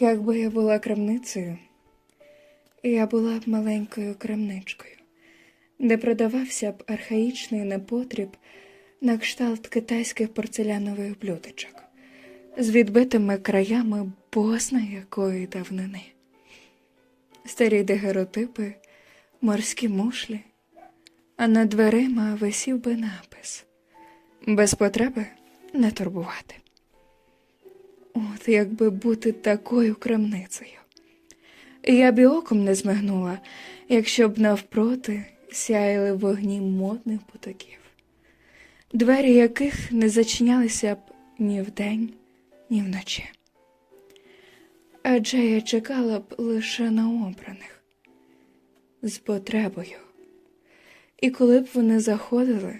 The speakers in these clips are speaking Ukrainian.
Якби я була крамницею, я була б маленькою крамничкою, де продавався б архаїчний непотріб на кшталт китайських порцелянових блюдечок з відбитими краями босна якої давнини. Старі дегеротипи, морські мушлі, а над дверима висів би напис без потреби не турбувати. Якби бути такою крамницею. Я б і оком не змигнула, якщо б навпроти сяяли вогні модних потоків, двері яких не зачинялися б ні вдень, ні вночі. Адже я чекала б лише на обраних з потребою. І коли б вони заходили,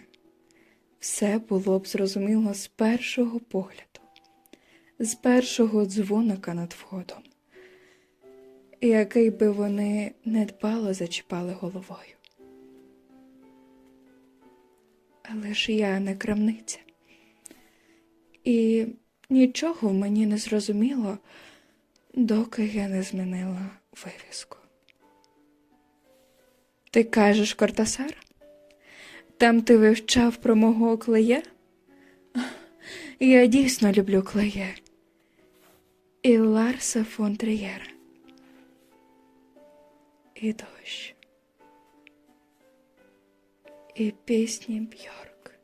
все було б зрозуміло з першого погляду, з першого дзвоника над входом, який би вони недбало зачіпали головою. Але ж я не крамниця, і нічого мені не зрозуміло, доки я не змінила вивіску. Ти кажеш, Кортасар? Там ти вивчав про мого клея? Я дійсно люблю клеє. І Ларса фон Трієра. І дощ. І пісні Бьорк.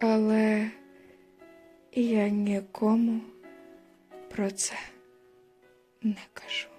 Але я нікому про це не кажу.